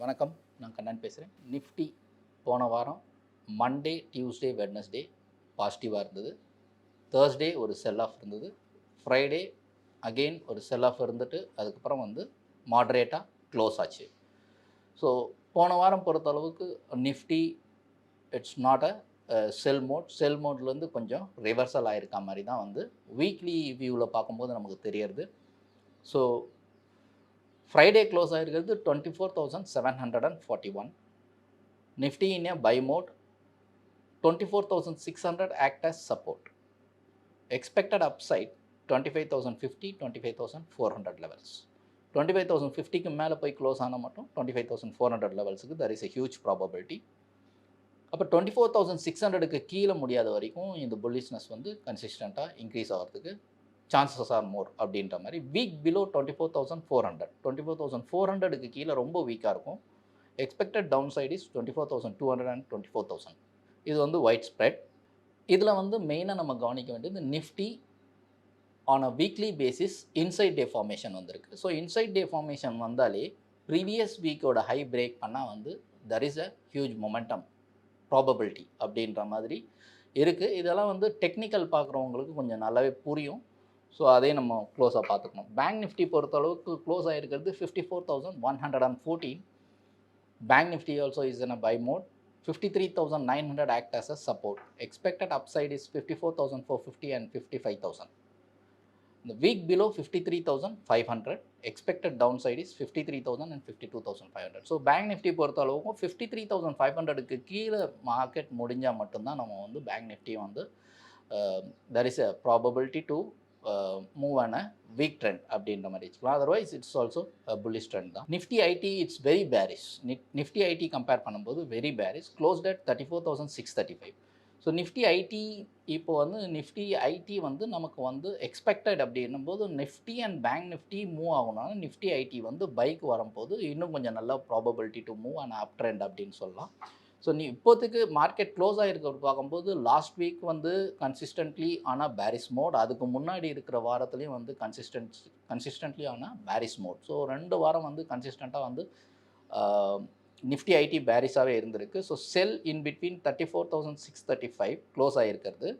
வணக்கம் நான் கண்ணன் பேசுகிறேன் நிஃப்டி போன வாரம் மண்டே டியூஸ்டே வெட்னஸ்டே பாசிட்டிவாக இருந்தது. தேர்ஸ்டே ஒரு செல் ஆஃப் இருந்தது. ஃப்ரைடே அகெயின் ஒரு செல் ஆஃப் இருந்துட்டு அதுக்கப்புறம் வந்து மாட்ரேட்டாக க்ளோஸ் ஆச்சு. ஸோ போன வாரம் பொறுத்தளவுக்கு Nifty it's not a sell mode sell மோட்லேருந்து கொஞ்சம் ரிவர்சல் ஆகிருக்க மாதிரி தான் வந்து வீக்லி வியூவில் பார்க்கும்போது நமக்கு தெரியறது. So Friday close ஆகிருக்கிறது twenty four thousand seven hundred and forty one Nifty in a buy mode twenty four thousand six hundred act as support expected upside twenty five thousand fifty twenty five thousand four hundred levels twenty five thousand ஃபிஃப்டிக்கு மேலே போய் close ஆனால் மட்டும் twenty five thousand four hundred லெவல்ஸுக்கு there is a huge probability அப்போ twenty four thousand six ஹண்ட்ரடுக்கு கீழே முடியாத வரைக்கும் இந்த புல்லிஷ்னஸ் வந்து கன்சிஸ்டண்ட்டாக இன்க்ரீஸ் ஆகிறதுக்கு சான்சஸ் ஆர் மோர் அப்படின்ற மாதிரி week below twenty four thousand four hundred twenty four thousand four ஹண்ட்ரடுக்கு கீழே ரொம்ப வீக்காக இருக்கும். Expected down side is twenty four thousand two hundred and twenty four thousand இது வந்து ஒயிட் ஸ்ப்ரெட் இதில் வந்து மெயினாக நம்ம கவனிக்க வேண்டியது Nifty on a weekly basis inside day formation வந்திருக்கு. ஸோ இன்சைட் டே ஃபார்மேஷன் வந்தாலே ப்ரீவியஸ் வீக்கோட ஹை பிரேக் பண்ணால் வந்து there is a huge momentum probability அப்படின்ற மாதிரி இருக்குது இதெல்லாம் வந்து டெக்னிக்கல் பார்க்குறவங்களுக்கு கொஞ்சம் நல்லாவே புரியும். ஸோ அதையும் நம்ம க்ளோஸாக பார்த்துக்கணும். பேங்க் நிஃப்டி பொறுத்த அளவுக்கு close ஆகிருக்கிறது fifty four thousand one hundred and fourteen bank Nifty also is in a buy mode fifty three thousand nine hundred act as a support expected upside is fifty four thousand four fifty and fifty five thousand இந்த week below fifty three thousand five hundred expected down side is fifty three thousand and fifty two thousand five hundred so bank Nifty பொறுத்த அளவுக்கும் fifty three thousand five ஹண்ட்ரடுக்கு கீழே market முடிஞ்சால் மட்டும்தான் நம்ம வந்து bank Nifty வந்து there is a probability to move ஆன வீக் ட்ரெண்ட் அப்படின்ற மாதிரி வச்சுக்கலாம். Otherwise it's also bullish trend தான். Nifty IT it's very bearish Nifty IT compare பண்ணும்போது very bearish close at thirty four thousand six thirty five so Nifty IT இப்போ வந்து Nifty IT வந்து நமக்கு வந்து எக்ஸ்பெக்டட் அப்படின்னும் போது Nifty and bank Nifty move ஆகணும்னா நிஃப்டி ஐடி வந்து பைக் வரும்போது இன்னும் கொஞ்சம் நல்ல probability to move and up trend அப்படின்னு சொல்லலாம். ஸோ நீ இப்போதைக்கு மார்க்கெட் க்ளோஸ் ஆகிருக்கிறது பார்க்கும்போது லாஸ்ட் வீக் வந்து கன்சிஸ்டன்ட்லி ஆனால் பேரிஸ் மோட் அதுக்கு முன்னாடி இருக்கிற வாரத்துலேயும் வந்து கன்சிஸ்டன்ட் கன்சிஸ்டன்ட்லி ஆனால் பேரிஸ் மோட் ஸோ ரெண்டு வாரம் வந்து கன்சிஸ்டண்ட்டாக வந்து நிஃப்டி ஐடி பேரிஸாகவே இருந்திருக்கு so sell in between thirty four thousand six thirty five close ஆகிருக்கிறது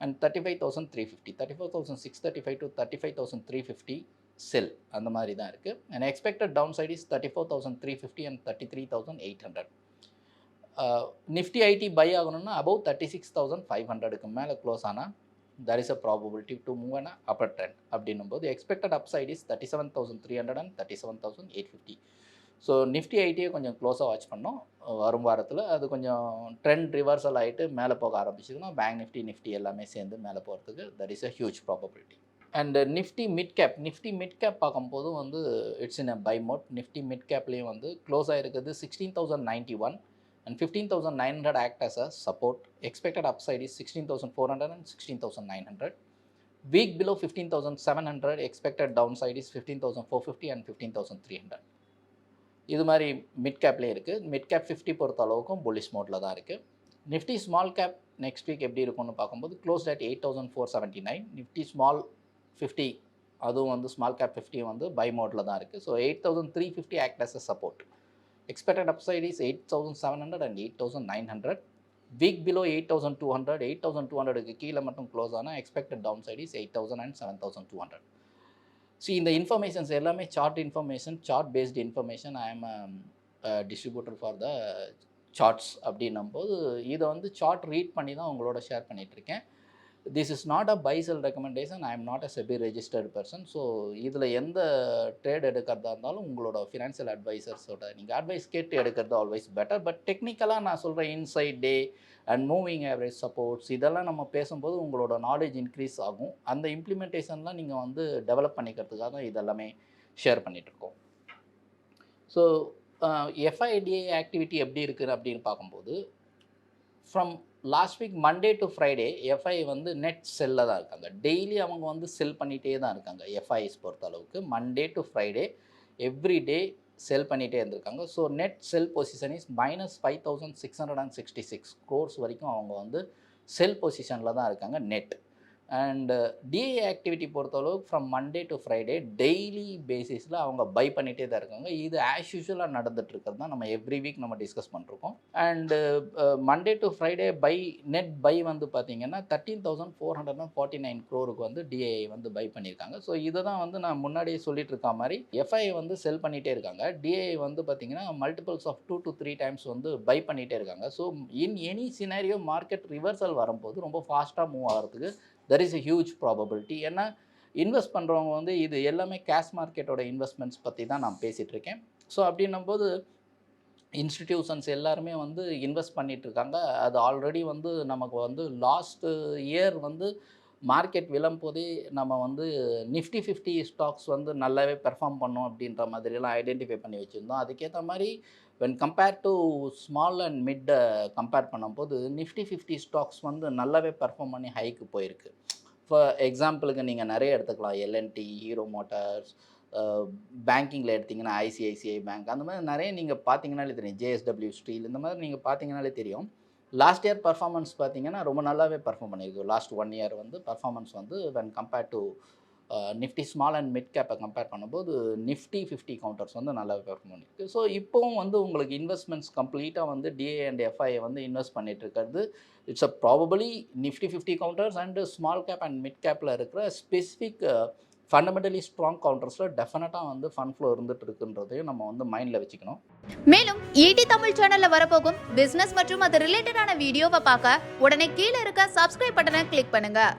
and thirty five thousand three fifty thirty four thousand six thirty five to thirty five thousand three fifty sell அந்த மாதிரி தான் இருக்குது and expected downside is thirty four thousand three fifty and thirty three thousand eight hundred Nifty IT buy ஆகணும்னா above thirty six thousand five ஹண்ட்ரடுக்கு மேலே close ஆனால் there is a probability to move an upper trend அப்படின்னும் போது expected upside is thirty seven thousand three hundred and thirty seven thousand eight fifty so Nifty ஐடியை கொஞ்சம் க்ளோஸாக watch பண்ணோம். வரும் வாரத்தில் அது கொஞ்சம் ட்ரெண்ட் ரிவர்சல் ஆகிட்டு மேலே போக ஆரம்பிச்சதுன்னா பேங்க் நிஃப்டி நிஃப்டி எல்லாமே சேர்ந்து மேலே போகிறதுக்கு that is a huge probability and Nifty mid cap Nifty mid cap பார்க்கும்போது வந்து it's in a buy mode Nifty mid கேப்லேயும் வந்து க்ளோஸ் ஆகிருக்குது sixteen thousand ninety one and 15,900 act as a support. Expected upside is 16,400 and 16,900. Week below 15,700, expected downside is 15,450 and 15,300. இது மாதிரி mid கேப்லேயே இருக்குது mid cap fifty பொறுத்த அளவுக்கும் bullish மோட்டில் தான் இருக்குது Nifty small cap next week எப்படி இருக்கும்னு பார்க்கும்போது close at eight thousand four seventy nine Nifty small fifty அதுவும் வந்து ஸ்மால் கேப் ஃபிஃப்டி வந்து பை மோட்டில் தான் இருக்குது so eight thousand three fifty act as a support expected upside is 8700 and 8900 week below 8200 8200 க்கு கீழே மட்டும் க்ளோஸ் ஆனால் expected down side is eight thousand and seven thousand two hundred so இந்த informations எல்லாமே chart information chart based information I am distributor for the charts அப்படின்னும் போது இதை வந்து சார்ட் ரீட் பண்ணி தான் உங்களோட ஷேர் பண்ணிகிட்ருக்கேன் this is not a buy sell recommendation I am not a SEBI registered person so இதில் எந்த ட்ரேட் எடுக்கிறதா இருந்தாலும் உங்களோட ஃபினான்ஷியல் அட்வைசர்ஸோட நீங்கள் அட்வைஸ் கேட்டு எடுக்கிறது ஆல்வேஸ் பெட்டர் பட் டெக்னிக்கலாக நான் சொல்கிறேன் inside day and moving average supports இதெல்லாம் நம்ம பேசும்போது உங்களோட நாலேஜ் இன்க்ரீஸ் ஆகும். அந்த இம்ப்ளிமெண்டேஷன்லாம் நீங்கள் வந்து டெவலப் பண்ணிக்கிறதுக்காக தான் இதெல்லாமே ஷேர் பண்ணிகிட்ருக்கோம் ஸோ எஃப்ஐடிஏ ஆக்டிவிட்டி எப்படி இருக்குது அப்படின்னு பார்க்கும்போது from last week Monday to Friday FII வந்து நெட் செல்லில் தான் இருக்காங்க. டெய்லி அவங்க வந்து செல் பண்ணிகிட்டே தான் இருக்காங்க. எஃப்ஐஸ் பொறுத்த அளவுக்கு. Monday to Friday every day sell பண்ணிகிட்டே இருந்திருக்காங்க. So net sell position is minus five thousand six hundred and sixty six crores வரைக்கும் அவங்க வந்து செல் பொசிஷனில் தான் இருக்காங்க நெட் அண்டு டிஏ ஆக்டிவிட்டி பொறுத்தளவுக்கு from Monday to Friday daily பேசிஸில் அவங்க பை பண்ணிகிட்டே தான் இருக்காங்க. இது ஆஸ் யூஷுவலாக நடந்துட்டு இருக்கிறது தான் நம்ம எவ்ரி வீக் நம்ம டிஸ்கஸ் பண்ணிருக்கோம் and Monday to Friday buy net buy வந்து பார்த்தீங்கன்னா thirteen thousand four hundred and forty nine க்ரோருக்கு வந்து டிஏஐ வந்து பை பண்ணியிருக்காங்க. ஸோ இதை தான் வந்து நான் முன்னாடியே சொல்லிட்டு இருக்க மாதிரி எஃப்ஐ வந்து செல் பண்ணிகிட்டே இருக்காங்க. டிஏஐ வந்து பார்த்தீங்கன்னா multiples of two to three times வந்து பை பண்ணிகிட்டே இருக்காங்க. So in any scenario market reversal வரும்போது ரொம்ப ஃபாஸ்ட்டாக மூவ் ஆகிறதுக்கு there is a huge probability ஏன்னா இன்வெஸ்ட் பண்ணுறவங்க வந்து இது எல்லாமே கேஷ் மார்க்கெட்டோட இன்வெஸ்ட்மெண்ட்ஸ் பற்றி தான் நான் பேசிகிட்டு இருக்கேன். ஸோ அப்படின்னும்போது இன்ஸ்டிடியூஷன்ஸ் எல்லாருமே வந்து இன்வெஸ்ட் பண்ணிகிட்ருக்காங்க அது ஆல்ரெடி வந்து நமக்கு வந்து லாஸ்ட்டு இயர் வந்து மார்க்கெட் விழும்போதே நம்ம வந்து நிஃப்டி ஃபிஃப்டி ஸ்டாக்ஸ் வந்து நல்லாவே பெர்ஃபார்ம் பண்ணோம் அப்படின்ற மாதிரிலாம் ஐடென்டிஃபை பண்ணி வச்சுருந்தோம். அதுக்கேற்ற மாதிரி when compare to small and மிட்டை compare பண்ணும்போது நிஃப்டி ஃபிஃப்டி ஸ்டாக்ஸ் வந்து நல்லாவே பெர்ஃபார்ம் பண்ணி ஹைக்கு போயிருக்கு. ஃபார் எக்ஸாம்பிளுக்கு நீங்கள் நிறைய எடுத்துக்கலாம். எல்என்டி ஹீரோ மோட்டார்ஸ் பேங்கிங்கில் எடுத்திங்கன்னா ஐசிஐசிஐ பேங்க் அந்த மாதிரி நிறைய நீங்கள் பார்த்தீங்கனாலே தெரியும். ஜேஎஸ்டபிள்யூ ஸ்டீல் இந்த மாதிரி நீங்கள் பார்த்தீங்கனாலே தெரியும். லாஸ்ட் இயர் பர்ஃபார்மன்ஸ் பார்த்தீங்கன்னா ரொம்ப நல்லாவே பர்ஃபார்ம் பண்ணியிருக்கு லாஸ்ட் ஒன் இயர் வந்து பர்ஃபார்மன்ஸ் வந்து when compare to Nifty small and mid கேப்பை கம்பேர் பண்ணும்போது நிஃப்டி ஃபிஃப்டி கவுண்டர்ஸ் வந்து நல்லா பெர்ஃபார்ம் பண்ணியிருக்கு ஸோ இப்போவும் வந்து உங்களுக்கு இன்வெஸ்ட்மெண்ட்ஸ் கம்ப்ளீட்டாக வந்து டிஏ அண்ட் எஃப்ஐ வந்து இன்வெஸ்ட் பண்ணிட்டு இருக்கிறது. It's a probably Nifty fifty counters and small cap and mid கேப்பில் இருக்கிற ஸ்பெசிஃபிக் ஃபண்டமெண்டலி ஸ்ட்ராங் கவுண்டர்ஸில் டெஃபினட்டாக வந்து ஃபன் ஃப்ளோ இருந்துட்டு இருக்குன்றதையும் நம்ம வந்து மைண்டில் வச்சுக்கணும். மேலும் ஈடி தமிழ் சேனலில் வரப்போகும் பிஸ்னஸ் மற்றும் அது ரிலேட்டடான வீடியோவை பார்க்க உடனே கீழே இருக்க சப்ஸ்கிரைப் பட்டனை கிளிக் பண்ணுங்கள்